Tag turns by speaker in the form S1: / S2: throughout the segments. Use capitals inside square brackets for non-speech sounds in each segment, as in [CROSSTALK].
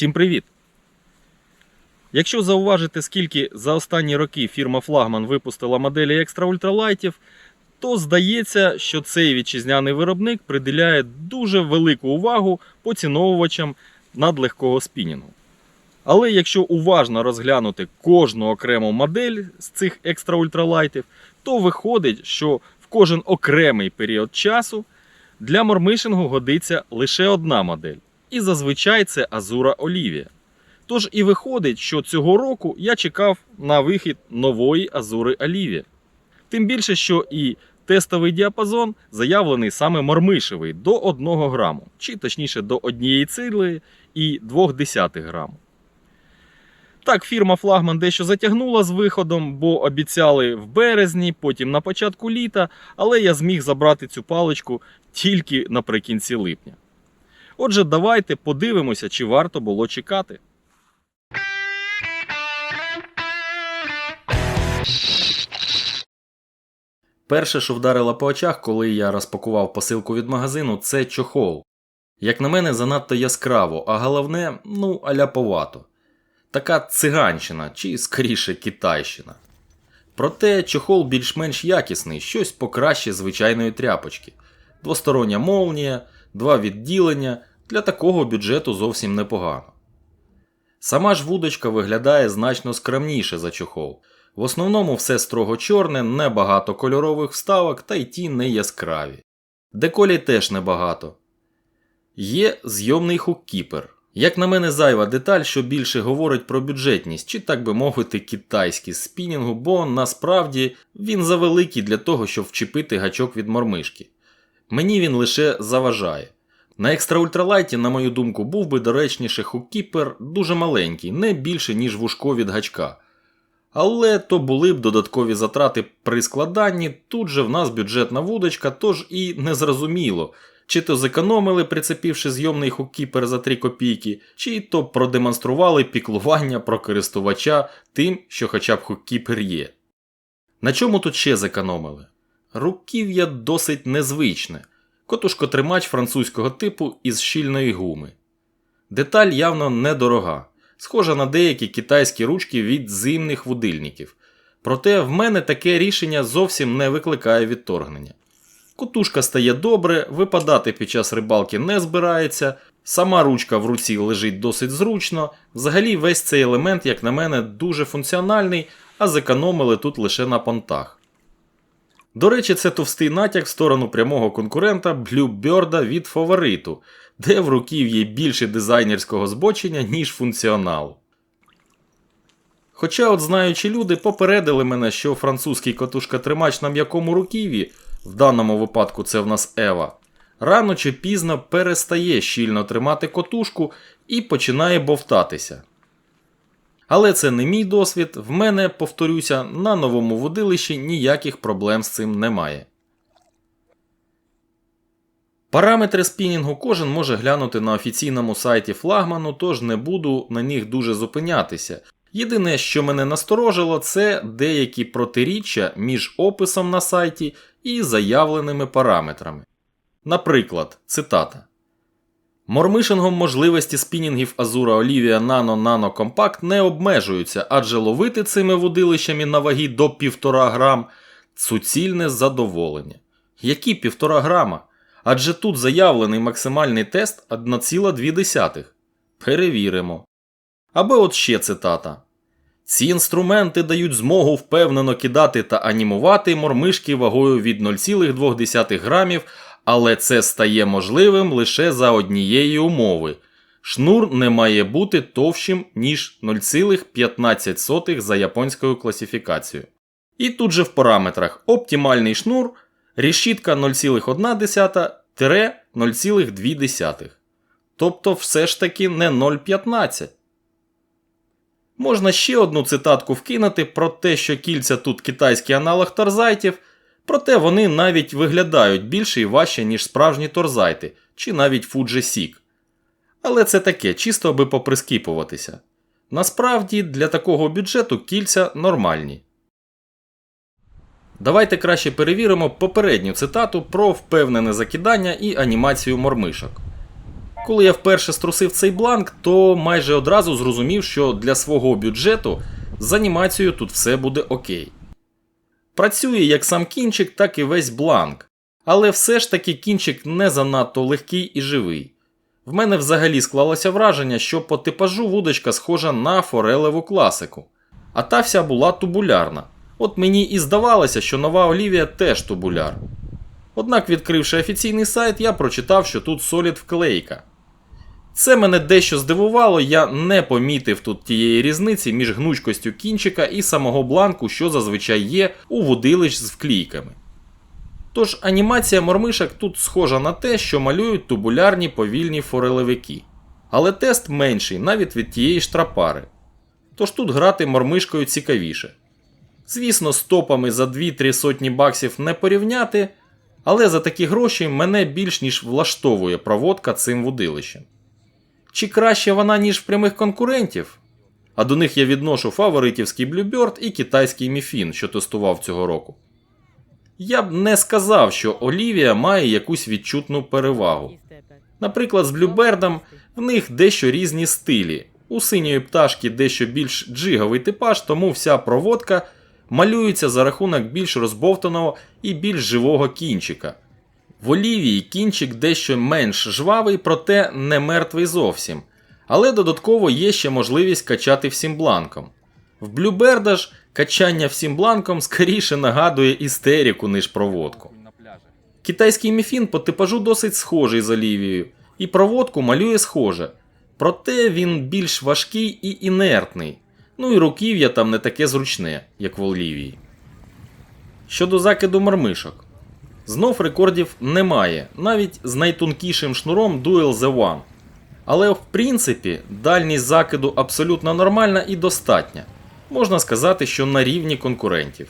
S1: Всім привіт! Якщо зауважити, скільки за останні роки фірма Флагман випустила моделі екстра ультралайтів, то здається, що цей вітчизняний виробник приділяє дуже велику увагу поціновувачам надлегкого спінінгу. Але якщо уважно розглянути кожну окрему модель з цих екстра ультралайтів, то виходить, що в кожен окремий період часу для мормишингу годиться лише одна модель. І зазвичай це Азура Олівія. Тож і виходить, що цього року я чекав на вихід нової Азури Олівія. Тим більше, що і тестовий діапазон заявлений саме мормишевий до 1 граму, чи точніше до 1 цили і 0,2 граму. Так, фірма Флагман дещо затягнула з виходом, бо обіцяли в березні, потім на початку літа, але я зміг забрати цю паличку тільки наприкінці липня. Отже, давайте подивимося, чи варто було чекати. Перше, що вдарило по очах, коли я розпакував посилку від магазину, це чохол. Як на мене, занадто яскраво, а головне, ну, аляповато. Така циганщина чи скоріше китайщина. Проте чохол більш-менш якісний, щось покраще звичайної тряпочки. Двостороння молнія, два відділення для такого бюджету зовсім непогано. Сама ж вудочка виглядає значно скромніше за чохол. В основному все строго чорне, небагато кольорових вставок та й ті не яскраві. Деколі теж небагато. Є зйомний хуккіпер. Як на мене, зайва деталь, що більше говорить про бюджетність, чи так би мовити, китайськість спінінгу, бо насправді він завеликий для того, щоб вчепити гачок від мормишки. Мені він лише заважає. На екстра ультралайті, на мою думку, був би доречніше хуккіпер дуже маленький, не більше, ніж вушко від гачка. Але то були б додаткові затрати при складанні, тут же в нас бюджетна вудочка, тож і незрозуміло, чи то зекономили, прицепивши зйомний хуккіпер за 3 копійки, чи то продемонстрували піклування про користувача тим, що хоча б хуккіпер є. На чому тут ще зекономили? Руків'я досить незвичне, котушкотримач французького типу із щільної гуми. Деталь явно недорога, схожа на деякі китайські ручки від зимних вудильників. Проте в мене таке рішення зовсім не викликає відторгнення. Котушка стає добре, випадати під час рибалки не збирається, сама ручка в руці лежить досить зручно. Взагалі весь цей елемент, як на мене, дуже функціональний, а зекономили тут лише на понтах. До речі, це товстий натяк в сторону прямого конкурента Bluebird від фавориту, де в руків'ї більше дизайнерського збочення, ніж функціоналу. Хоча, от знаючі люди попередили мене, що французький катушка-тримач на м'якому руків'ї, в даному випадку це в нас Ева, рано чи пізно перестає щільно тримати котушку і починає бовтатися. Але це не мій досвід, в мене, повторюся, на новому водилищі ніяких проблем з цим немає. Параметри спінінгу кожен може глянути на офіційному сайті флагману, тож не буду на них дуже зупинятися. Єдине, що мене насторожило, це деякі протиріччя між описом на сайті і заявленими параметрами. Наприклад, цитата. Мормишингом можливості спінінгів Azura Olivia Nano Nano Compact не обмежуються, адже ловити цими водилищами на вагі до 1,5 грам суцільне задоволення. Які 1,5 грама? Адже тут заявлений максимальний тест 1,2. Перевіримо. Або от ще цитата. Ці інструменти дають змогу впевнено кидати та анімувати мормишки вагою від 0,2 грамів, але це стає можливим лише за однієї умови. Шнур не має бути товщим, ніж 0,15 за японською класифікацією. І тут же в параметрах оптимальний шнур, решітка 0,1-0,2. Тобто все ж таки не 0,15. Можна ще одну цитатку вкинути про те, що кільця тут китайський аналог торзайтів, проте вони навіть виглядають більше і важче, ніж справжні торзайти, чи навіть Fuji Seek. Але це таке, чисто аби поприскіпуватися. Насправді для такого бюджету кільця нормальні. Давайте краще перевіримо попередню цитату про впевнене закидання і анімацію мормишок. Коли я вперше струсив цей бланк, то майже одразу зрозумів, що для свого бюджету з анімацією тут все буде окей. Працює як сам кінчик, так і весь бланк. Але все ж таки кінчик не занадто легкий і живий. В мене взагалі склалося враження, що по типажу вудочка схожа на форелеву класику, а та вся була тубулярна. От мені і здавалося, що нова Олівія теж тубуляр. Однак, відкривши офіційний сайт, я прочитав, що тут солід вклейка. Це мене дещо здивувало, я не помітив тут тієї різниці між гнучкостю кінчика і самого бланку, що зазвичай є у вудилищ з вклійками. Тож анімація мормишок тут схожа на те, що малюють тубулярні повільні форелевики. Але тест менший навіть від тієї ж трапари. Тож тут грати мормишкою цікавіше. Звісно, з топами за 2-3 сотні баксів не порівняти, але за такі гроші мене більш ніж влаштовує проводка цим вудилищем. Чи краще вона, ніж в прямих конкурентів? А до них я відношу фаворитівський Bluebird і китайський Міфін, що тестував цього року. Я б не сказав, що Олівія має якусь відчутну перевагу. Наприклад, з Блюбердом в них дещо різні стилі. У синьої пташки дещо більш джиговий типаж, тому вся проводка малюється за рахунок більш розбовтаного і більш живого кінчика. В Олівії кінчик дещо менш жвавий, проте не мертвий зовсім. Але додатково є ще можливість качати всім бланком. В Блюберда ж качання всім бланком скоріше нагадує істерику, ніж проводку. Китайський міфін по типажу досить схожий з Олівією, і проводку малює схоже. Проте він більш важкий і інертний. Ну і руків'я там не таке зручне, як в Олівії. Щодо закиду мармишок. Знов рекордів немає, навіть з найтонкішим шнуром Duel The One. Але в принципі дальність закиду абсолютно нормальна і достатня. Можна сказати, що на рівні конкурентів.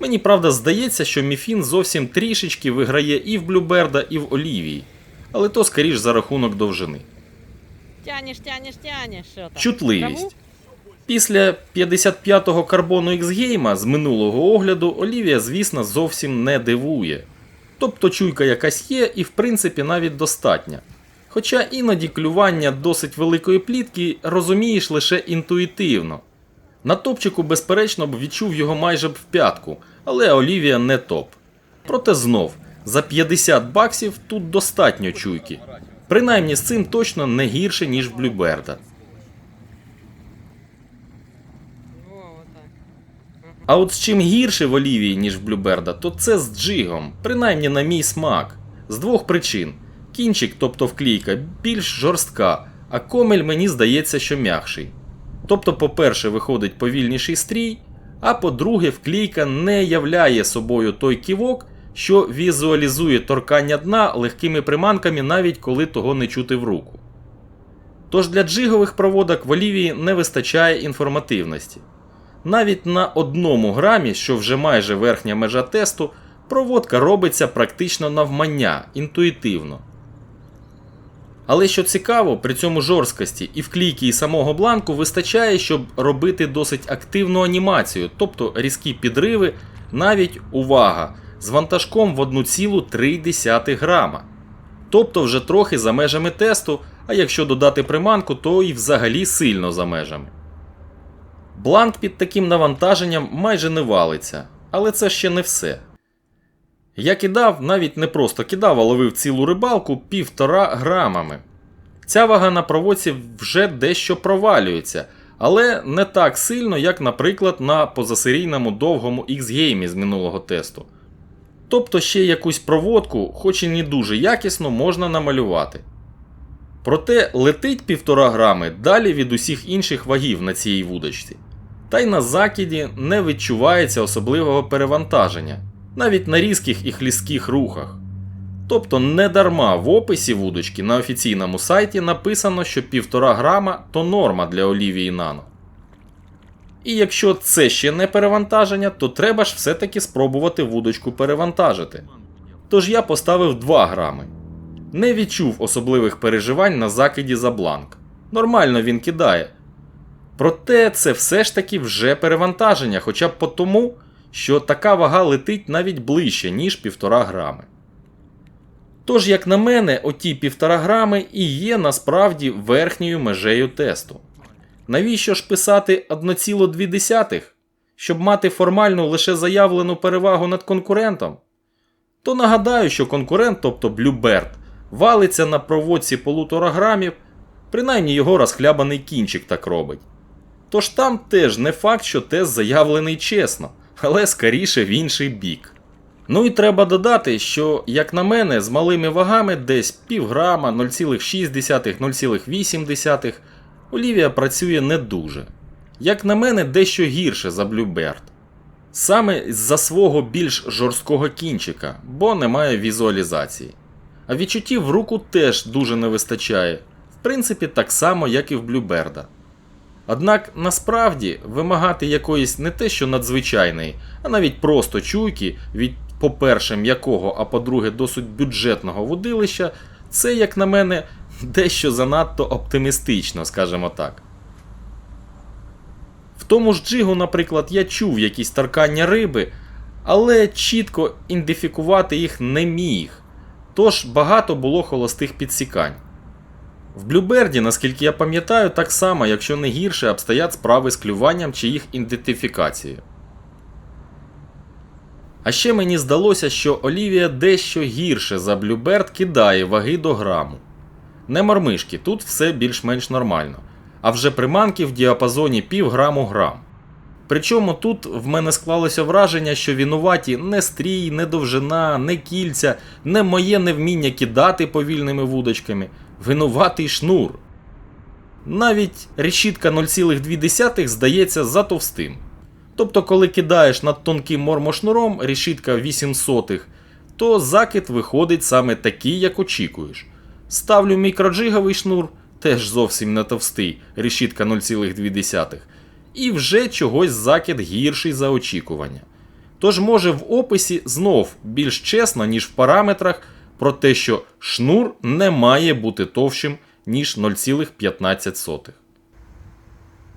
S1: Мені правда здається, що Міфін зовсім трішечки виграє і в Блюберда, і в Олівії, але то скоріш за рахунок довжини.
S2: Тянеш, тянеш, тянеш. Що там?
S1: Чутливість. Після 55-го карбону X-Game з минулого огляду Олівія, звісно, зовсім не дивує. Тобто чуйка якась є і в принципі навіть достатня. Хоча іноді клювання досить великої плітки розумієш лише інтуїтивно. На топчику, безперечно, б відчув його майже б в п'ятку, але Олівія не топ. Проте знов, за 50 баксів тут достатньо чуйки. Принаймні з цим точно не гірше, ніж в Блюберда. А от з чим гірше в Олівії, ніж в Блюберда, то це з джигом, принаймні на мій смак. З двох причин: кінчик, тобто вклійка, більш жорстка, а комель мені здається, що м'якший. Тобто, по-перше, виходить повільніший стрій, а по-друге, вклійка не являє собою той ківок, що візуалізує торкання дна легкими приманками, навіть коли того не чути в руку. Тож для джигових проводок в Олівії не вистачає інформативності. Навіть на одному грамі, що вже майже верхня межа тесту, проводка робиться практично навмання, інтуїтивно. Але що цікаво, при цьому жорсткості і вклійки і самого бланку вистачає, щоб робити досить активну анімацію, тобто різкі підриви, навіть увага, з вантажком в 1,3 грама. Тобто вже трохи за межами тесту, а якщо додати приманку, то і взагалі сильно за межами. Бланк під таким навантаженням майже не валиться, але це ще не все. Я кидав, навіть не просто кидав, а ловив цілу рибалку півтора грамами. Ця вага на проводці вже дещо провалюється, але не так сильно, як, наприклад, на позасерійному довгому X-геймі з минулого тесту. Тобто ще якусь проводку, хоч і не дуже якісно, можна намалювати. Проте летить півтора грами далі від усіх інших вагів на цій вудочці. Та й на закиді не відчувається особливого перевантаження, навіть на різких і хлістких рухах. Тобто не дарма в описі вудочки на офіційному сайті написано, що 1,5 грама то норма для Олівії Нано. І якщо це ще не перевантаження, то треба ж все-таки спробувати вудочку перевантажити. Тож я поставив 2 грами. Не відчув особливих переживань на закиді за бланк. Нормально він кидає. Проте це все ж таки вже перевантаження, хоча б по тому, що така вага летить навіть ближче, ніж 1,5 грами. Тож, як на мене, оті півтора грами і є насправді верхньою межею тесту. Навіщо ж писати 1,2, щоб мати формальну лише заявлену перевагу над конкурентом? То нагадаю, що конкурент, тобто Bluebird, валиться на проводці полутора грамів, принаймні його розхлябаний кінчик так робить. Тож там теж не факт, що тест заявлений чесно, але скоріше в інший бік. Ну і треба додати, що, як на мене, з малими вагами десь півграма, 0,6, 0,8 Олівія працює не дуже. Як на мене, дещо гірше за Bluebird. Саме з-за свого більш жорсткого кінчика, бо немає візуалізації. А відчуттів в руку теж дуже не вистачає, в принципі, так само, як і в Bluebird. Однак насправді вимагати якоїсь не те, що надзвичайної, а навіть просто чуйки від, по-перше, м'якого, а по-друге, досить бюджетного вудилища, це, як на мене, дещо занадто оптимістично, скажімо так. В тому ж джигу, наприклад, я чув якісь таркання риби, але чітко ідентифікувати їх не міг, тож багато було холостих підсікань. В Блюберді, наскільки я пам'ятаю, так само, якщо не гірше, обстоять справи з клюванням чи їх ідентифікацією. А ще мені здалося, що Олівія дещо гірше за Блюберд кидає ваги до граму. Не мормишки, тут все більш-менш нормально, а вже приманки в діапазоні пів граму грам. Причому тут в мене склалося враження, що винуваті не стрій, не довжина, не кільця, не моє невміння кидати повільними вудочками, винуватий шнур. Навіть решітка 0,2 здається затовстим. Тобто, коли кидаєш над тонким мормошнуром решітка 8 сотих, то закид виходить саме такий, як очікуєш. Ставлю мікроджиговий шнур, теж зовсім не товстий, решітка 0,2, і вже чогось закид гірший за очікування. Тож може в описі знов більш чесно, ніж в параметрах, про те, що шнур не має бути товщим, ніж 0,15.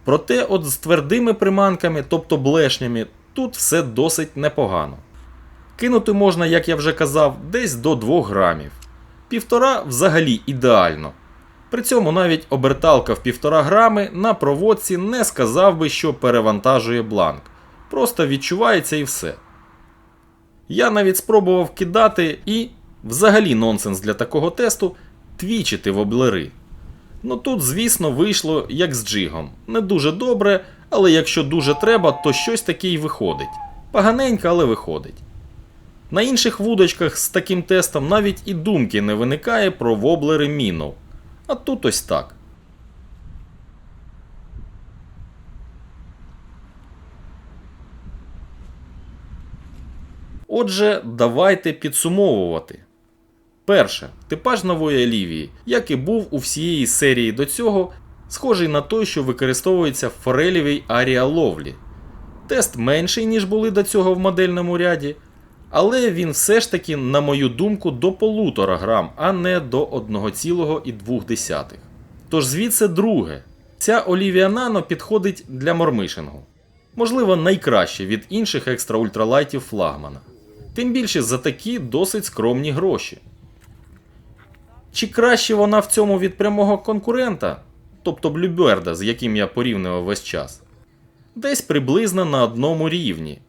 S1: Проте от з твердими приманками, тобто блешнями, тут все досить непогано. Кинути можна, як я вже казав, десь до 2 грамів. Півтора взагалі ідеально. При цьому навіть оберталка в 1,5 грами на проводці не сказав би, що перевантажує бланк. Просто відчувається і все. Я навіть спробував кидати і, взагалі нонсенс для такого тесту, твічити воблери. Ну тут, звісно, вийшло як з джигом. Не дуже добре, але якщо дуже треба, то щось таке й виходить. Поганенько, але виходить. На інших вудочках з таким тестом навіть і думки не виникає про воблери мінов. А тут ось так. Отже, давайте підсумовувати. Перше, типаж нової Олівії, як і був у всієї серії до цього, схожий на той, що використовується в форелівій аріа ловлі. Тест менший, ніж були до цього в модельному ряді, але він все ж таки, на мою думку, до полутора грам, а не до 1,2. Тож звідси друге. Ця Олівія Nano підходить для мормишингу. Можливо, найкраще від інших екстра ультралайтів флагмана. Тим більше за такі досить скромні гроші. Чи краще вона в цьому від прямого конкурента, тобто Блюберда, з яким я порівнював весь час? Десь приблизно на одному рівні.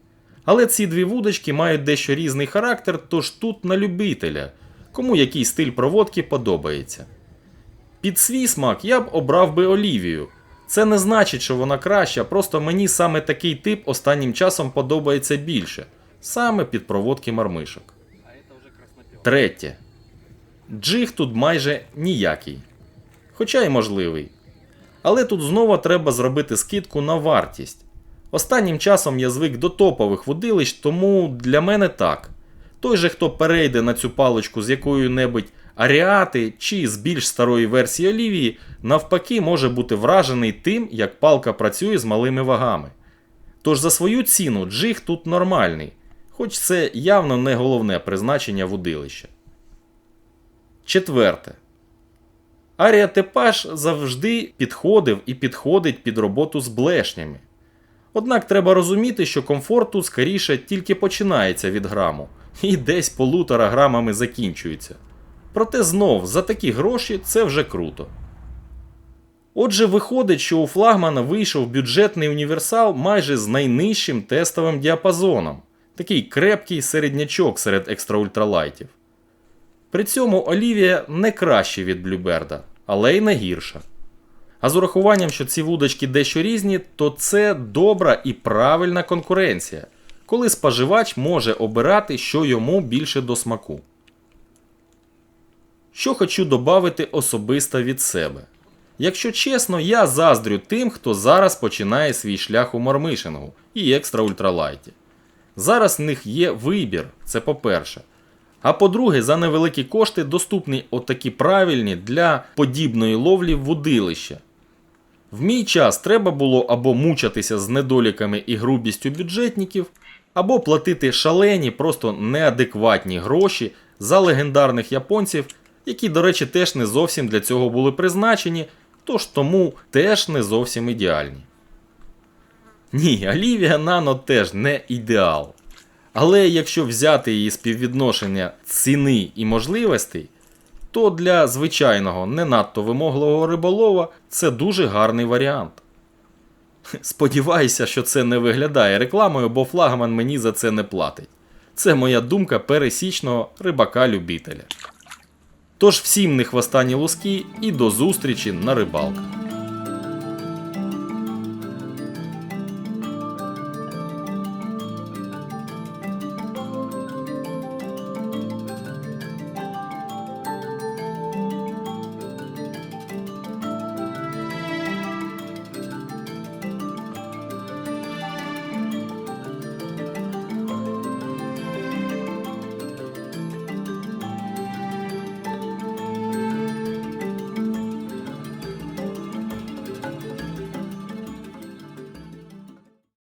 S1: Але ці дві вудочки мають дещо різний характер, тож тут на любителя, кому який стиль проводки подобається. Під свій смак я б обрав би Олівію. Це не значить, що вона краща, просто мені саме такий тип останнім часом подобається більше, саме під проводки мармишок. Третє. Джиг тут майже ніякий. Хоча й можливий. Але тут знову треба зробити скидку на вартість. Останнім часом я звик до топових водилищ, тому для мене так. Той же, хто перейде на цю паличку з якою-небудь аріати чи з більш старої версії Олівії, навпаки, може бути вражений тим, як палка працює з малими вагами. Тож за свою ціну джиг тут нормальний, хоч це явно не головне призначення водилища. Четверте. Арія Тепаш завжди підходив і підходить під роботу з блешнями. Однак треба розуміти, що комфорт тут скоріше тільки починається від граму і десь полутора грамами закінчується. Проте знов за такі гроші це вже круто. Отже, виходить, що у флагмана вийшов бюджетний універсал майже з найнижчим тестовим діапазоном. Такий крепкий середнячок серед екстраультралайтів. При цьому Олівія не краще від Блюберда, але й не гірша. А з урахуванням, що ці вудочки дещо різні, то це добра і правильна конкуренція, коли споживач може обирати, що йому більше до смаку. Що хочу додати особисто від себе. Якщо чесно, я заздрю тим, хто зараз починає свій шлях у мармишингу і екстра ультралайті. Зараз в них є вибір, це по-перше. А по-друге, за невеликі кошти доступні отакі правильні для подібної ловлі вудилища. В мій час треба було або мучатися з недоліками і грубістю бюджетників, або платити шалені, просто неадекватні гроші за легендарних японців, які, до речі, теж не зовсім для цього були призначені, тож тому теж не зовсім ідеальні. Ні, Олівія Нано теж не ідеал. Але якщо взяти її співвідношення ціни і можливостей, то для звичайного не надто вимогливого риболова це дуже гарний варіант. [LAUGHS] Сподіваюся, що це не виглядає рекламою, бо флагман мені за це не платить. Це моя думка пересічного рибака-любителя. Тож всім не хвостані луски і до зустрічі на рибалках.